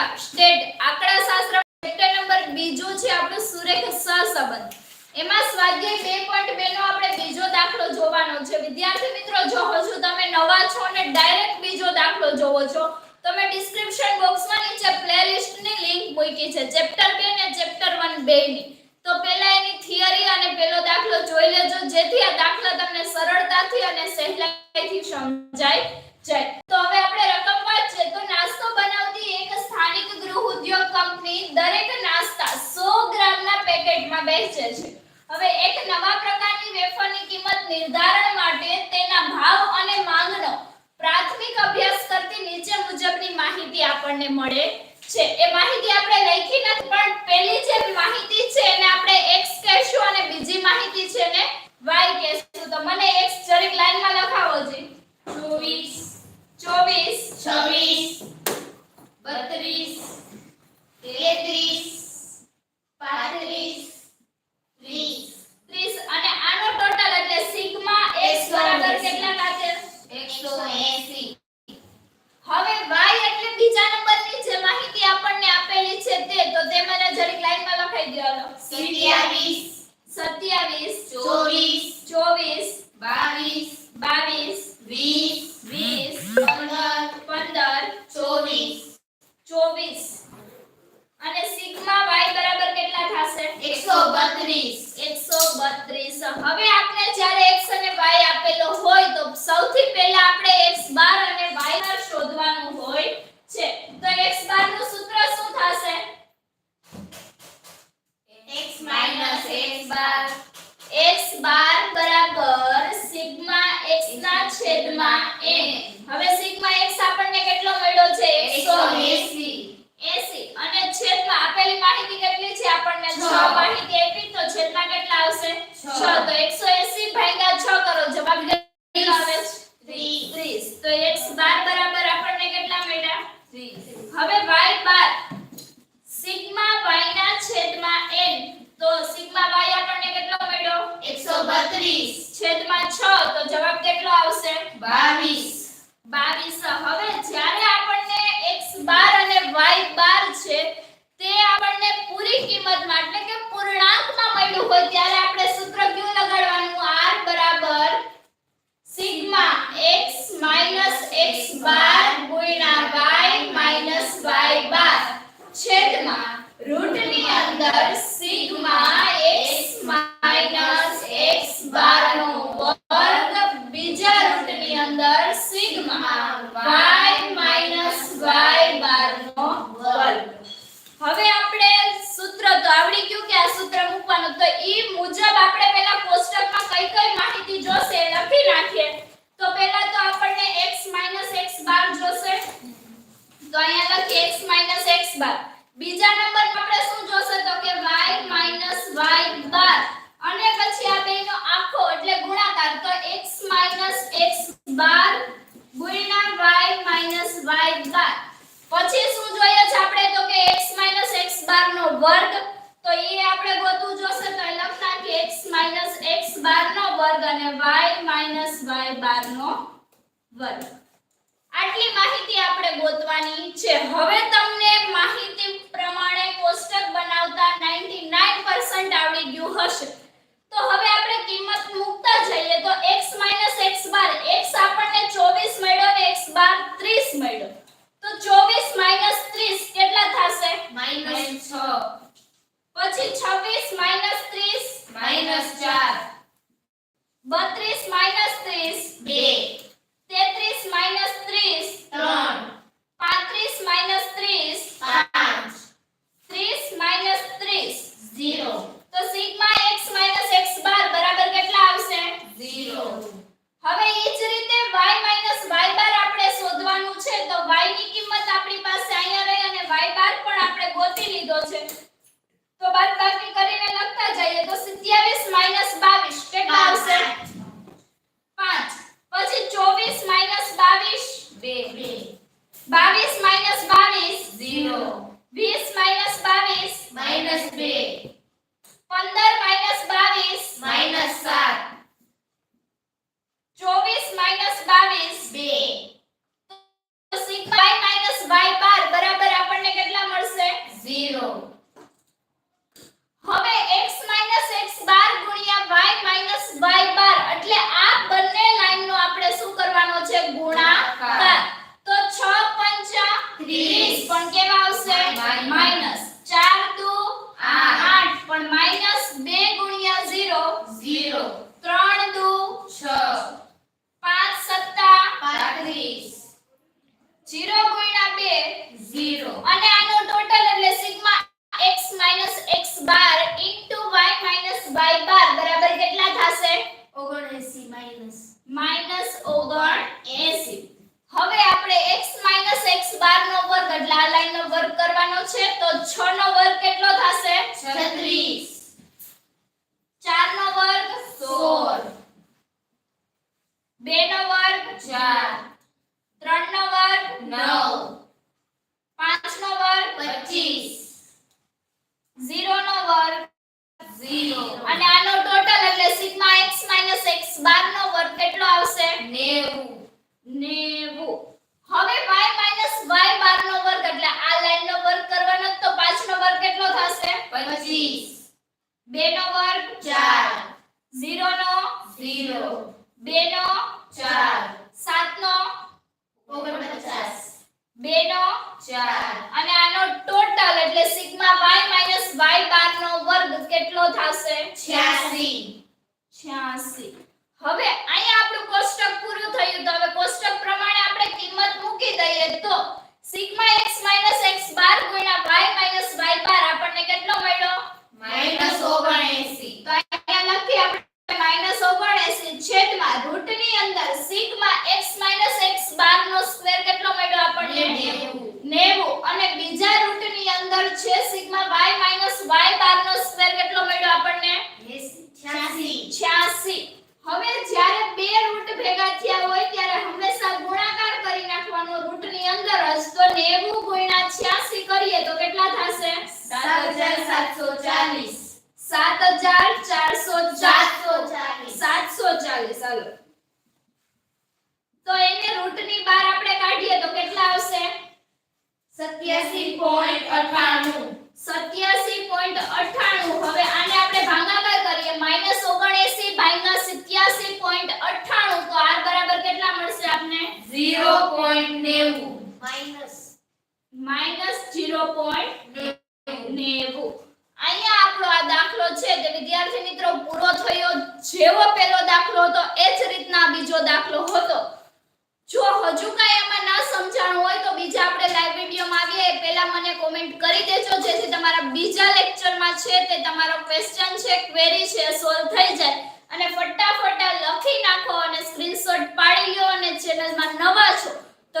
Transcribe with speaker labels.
Speaker 1: બાર state આંકડાશાસ્ત્ર chapter number બીજો છે આપણો સુરેખ સહસંબંધ. એમાં સ્વાધ્યાય બે પોઈન્ટ બે નો આપણે બીજો દાખલો જોવાનો છે. વિદ્યાર્થી મિત્રો, જો હજુ તમે નવા છો ને ડાયરેક્ટ બીજો દાખલો જોવો છો, તમે ડિસ્ક્રિપ્શન બોક્સમાં નીચે પ્લેલિસ્ટની લિંક મૂકી છે. ચેપ્ટર 2 ને ચેપ્ટર 1 ની. તો પહેલા એની થિયરી અને પહેલો દાખલો જોઈ લેજો, જેથી આ દાખલા તમને સરળતાથી અને સહેલાઈથી સમજાય જાય. તો હવે આપણે રકમ વાંચીએ. તો નાસ્તો બનાવતી એક સ્થાનિક ગૃહ ઉદ્યોગ કંપની દરેક નાસ્તા 100 ગ્રામના પેકેટમાં વેચે છે. હવે એક નવા પ્રકારની વેફરની કિંમત નિર્ધારણ માટે તેના ભાવ અને માંગનો પ્રાથમિક અભ્યાસ કરતી નીચે મુજબની માહિતી આપણને મળે છે. એ માહિતી આપણે લખી નથી પણ પહેલી જે માહિતી છે એને આપણે x કહેશું અને બીજી માહિતી છે ને y કહેશું તો મને x જરીક લાઈનમાં લખાવો જી 24 24 26 33 35 30 30 અને આનો ટોટલ એટલે સિગ્મા x બરાબર કેટલા લાગે હવે y એટલે બીજા નંબરની જે માહિતી આપણને આપેલી છે તે તો તે મને જરીક લાઈનમાં લખાઈ દો હાલો 27 24 22 20 15 24 અને સિગ્મા y બરાબર કેટલા થશે? 132 હવે આપણે જ્યારે x અને y આપેલો હોય તો સૌથી પહેલા આપણે x બાર અને y બાર શોધવાનું હોય છે તો x બારનું સૂત્ર શું થશે x બાર બરાબર સિગ્મા x ના છેદમાં n. હવે સિગ્મા x આપણને કેટલો મળ્યો છે? 180 80 અને છેદમાં આપેલી માહિતી કેટલી છે? આપણને 6 માહિતી આપી. તો છેદમાં કેટલા આવશે? 6 તો 180 ભાગ્યા 6 કરો જવાબ કેટલો આવે છે 30 તો x બાર બરાબર આપણને કેટલા મળ્યા હવે y બાર સિગ્મા y ના છેદમાં n તો સિગ્મા y આપણને કેટલો મળ્યો છેદમાં 6 તો જવાબ કેટલો આવશે? 22 હવે જ્યારે આપણને x બાર અને y બાર છે તે આપણને પૂરી કિંમતમાં એટલે કે પૂર્ણાંકમાં મળ્યું હોય ત્યારે આપણે સૂત્ર ક્યુ લગાડવાનું બરાબર સિગ્મા x x બાર ગુણ્યા y માઇનસ y બાર છેદમાં રૂટની અંદર sigma x minus x bar નો વર્ગ બીજા રૂટની અંદર sigma y minus y bar નો વર્ગ હવે આપણે સૂત્ર તો આવડી ગયું કે આ સૂત્ર મૂકવાનું તો ઈ મુજબ આપણે પહેલા કોષ્ટકમાં કઈ કઈ માહિતી જોશે એ લખી નાખીએ તો પહેલા તો આપણને x x બાર જોશે તો અહીંયા લખીએ x x બાર બીજા નંબરમાં આપણે શું જોશે તો કે y y બાર અને પછી આ બેનો આખો એટલે ગુણાકાર તો x x બાર, ગુણ્યા y y બાર. પછી શું જોઈએ છે આપણે? તો કે x x બાર નો વર્ગ. તો એ આપણે ગોતવું જોશે તો એ લખ કે x x બાર નો વર્ગ અને y y બાર નો વર્ગ. આટલી માહિતી આપણે ગોતવાની છે. હવે તમને માહિતી પ્રમાણે કોષ્ટક બનાવતા 99% આવડી ગયું હશે. તો હવે આપણે કિંમત મૂકતા જઈએ તો x x બાર x આપણને 24 મળ્યો લખી લીધો છે તો બાદબાકી કરીને લખતા જઈએ તો 27 22 કેટલા આવશે 5 પછી 24 22 2 22 0 20 22 2 15 22 7 24 22 2 તો 6 y y 12 વર્ગ 0 અને આનો ટોટલ એટલે સિગ્મા x x બાર નો વર્ગ કેટલો આવશે?
Speaker 2: નેવું.
Speaker 1: નેવું. હવે y y બાર નો વર્ગ એટલે આ લાઈન નો વર્ગ કરવાનો તો પાંચ નો વર્ગ કેટલો થશે?
Speaker 2: પચીસ.
Speaker 1: બે નો વર્ગ
Speaker 2: ચાર.
Speaker 1: ઝીરો નો
Speaker 2: ઝીરો.
Speaker 1: બે નો
Speaker 2: ચાર.
Speaker 1: સાત નો
Speaker 2: ઓગણપચાસ.
Speaker 1: 2 નો
Speaker 2: 4
Speaker 1: અને આનો ટોટલ એટલે સિગ્મા y y બાર વર્ગ કેટલો થશે?
Speaker 2: 86
Speaker 1: 86 હવે અહીંયા આપણું કોષ્ટક પૂરું થયું. તો હવે કોષ્ટક પ્રમાણે આપણે કિંમત મૂકી દઈએ તો sigma x x bar y y bar આપણને કેટલો મળ્યો? 19 માઇનસ 0.90 અહીંયા આપણો આ દાખલો છે કે વિદ્યાર્થી મિત્રો, પૂરો થયો જેવો પેલો દાખલો હતો, એ જ રીતના બીજો દાખલો હતો. જો હજુ કાંઈ એમાં ના સમજાણું હોય તો બીજા આપણે લાઈવ વિડીયોમાં આવીએ. એ પહેલા મને કોમેન્ટ કરી દેજો, જેથી તમારા બીજા લેક્ચરમાં છે તે તમારો ક્વેશ્ચન છે ક્વેરી છે સોલ્વ થઈ જાય. અને ફટાફટ લખી નાખો અને સ્ક્રીનશોટ પાડી લ્યો અને ચેનલમાં નવા છો, તો